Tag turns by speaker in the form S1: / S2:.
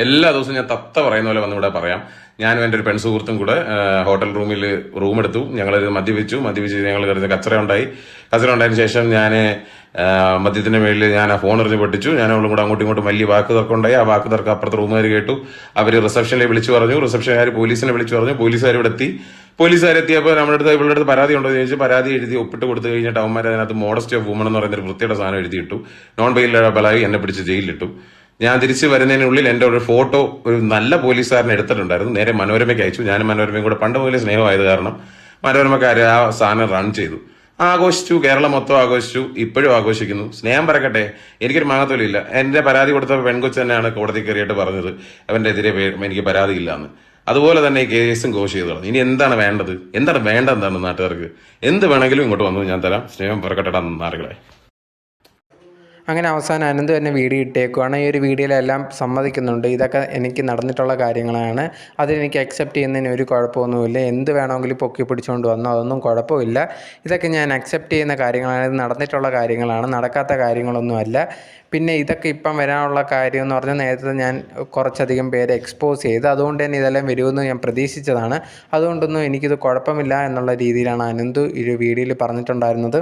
S1: എല്ലാ ദിവസവും ഞാൻ തത്ത പറയുന്ന പോലെ വന്നിവിടെ പറയാം. ഞാനും എന്റെ ഒരു പെൺസുഹൃത്തും കൂടെ ഹോട്ടൽ റൂമിൽ റൂം എടുത്തു. ഞങ്ങൾ മദ്യപിച്ചു. മദ്യപിച്ച് ഞങ്ങൾ കറിഞ്ഞ കച്ചറ ഉണ്ടായി. കച്ചറ ഉണ്ടായതിനു ശേഷം ഞാൻ മദ്യത്തിന്റെ മേളിൽ ഞാൻ ആ ഫോൺ എറിഞ്ഞ് പൊട്ടിച്ചു. ഞാൻ അവളും കൂടെ അങ്ങോട്ടും ഇങ്ങോട്ടും വലിയ വാക്ക് തർക്കം ഉണ്ടായി. ആ വാക്ക് തർക്കം അപ്പുറത്തെ റൂമുകാർ കേട്ടു. അവർ റിസപ്ഷനിൽ വിളിച്ചു പറഞ്ഞു. റിസപ്ഷനുകാർ പോലീസിനെ വിളിച്ചു പറഞ്ഞു. പോലീസുകാർ ഇവിടെ എത്തി. പോലീസുകാർ എത്തിയപ്പോൾ നമ്മുടെ അടുത്ത് ഇവളുടെ അടുത്ത് പരാതി ഉണ്ടോ എന്ന് ചോദിച്ചു. പരാതി എഴുതി ഒപ്പിട്ട് കൊടുത്തു കഴിഞ്ഞിട്ട് അവന്മാർ അതിനകത്ത് മോഡസ്റ്റ് ഓഫ് വുമൺ എന്ന് പറയുന്ന ഒരു വൃത്തിയുടെ സാധനം എഴുതിയിട്ടു. നോൺ ബെയിലബിളായി എന്നെ പിടിച്ച് ജയിലിലിട്ടു. ഞാൻ തിരിച്ചു വരുന്നതിനുള്ളിൽ എന്റെ ഒരു ഫോട്ടോ ഒരു നല്ല പോലീസുകാരനെ എടുത്തിട്ടുണ്ടായിരുന്നു. നേരെ മനോരമയ്ക്ക് അയച്ചു. ഞാനും മനോരമയും കൂടെ പണ്ട് മുതലേ സ്നേഹമായത് കാരണം മനോരമക്കാർ ആ സാധനം റൺ ചെയ്തു. ആഘോഷിച്ചു. കേരളം മൊത്തം ആഘോഷിച്ചു. ഇപ്പോഴും ആഘോഷിക്കുന്നു. സ്നേഹം പറക്കട്ടെ എനിക്കൊരു മാങ്ങത്തോലില്ല എന്റെ പരാതി കൊടുത്ത പെൺകൊച്ച് തന്നെയാണ് കോടതി കയറിയിട്ട് പറഞ്ഞത്. അവന്റെ എതിരെ എനിക്ക് പരാതിയില്ല എന്ന് അതുപോലെ തന്നെ ഈ കേസും കോഷ് ചെയ്തു തുടങ്ങി ഇനി എന്താണ് വേണ്ടത്? എന്താണ് വേണ്ടത് എന്താണ് നാട്ടുകാർക്ക്? എന്ത് വേണമെങ്കിലും ഇങ്ങോട്ട് വന്നു. ഞാൻ തരാം. സ്നേഹം പറക്കട്ടെടാ നാറുകളെ.
S2: അങ്ങനെ അവസാനം അനന്ത് തന്നെ വീഡിയോ ഇട്ടേക്കുവാണ്. ഈ ഒരു വീഡിയോയിലെല്ലാം സമ്മതിക്കുന്നുണ്ട്. ഇതൊക്കെ എനിക്ക് നടന്നിട്ടുള്ള കാര്യങ്ങളാണ്. അതിലെനിക്ക് അക്സെപ്റ്റ് ചെയ്യുന്നതിന് ഒരു കുഴപ്പമൊന്നുമില്ല. എന്ത് വേണമെങ്കിലും പൊക്കി പിടിച്ചുകൊണ്ട് വന്നോ. അതൊന്നും കുഴപ്പമില്ല. ഇതൊക്കെ ഞാൻ അക്സെപ്റ്റ് ചെയ്യുന്ന കാര്യങ്ങളാണ്. ഇത് നടന്നിട്ടുള്ള കാര്യങ്ങളാണ്. നടക്കാത്ത കാര്യങ്ങളൊന്നുമല്ല. പിന്നെ ഇതൊക്കെ ഇപ്പം വരാനുള്ള കാര്യം എന്ന് പറഞ്ഞാൽ നേരത്തെ ഞാൻ കുറച്ചധികം പേരെ എക്സ്പോസ് ചെയ്ത് അതുകൊണ്ട് തന്നെ ഇതെല്ലാം വരുമെന്ന് ഞാൻ പ്രതീക്ഷിച്ചതാണ്. അതുകൊണ്ടൊന്നും എനിക്കിത് കുഴപ്പമില്ല എന്നുള്ള രീതിയിലാണ് അനന്തു ഈ വീഡിയോയിൽ പറഞ്ഞിട്ടുണ്ടായിരുന്നത്.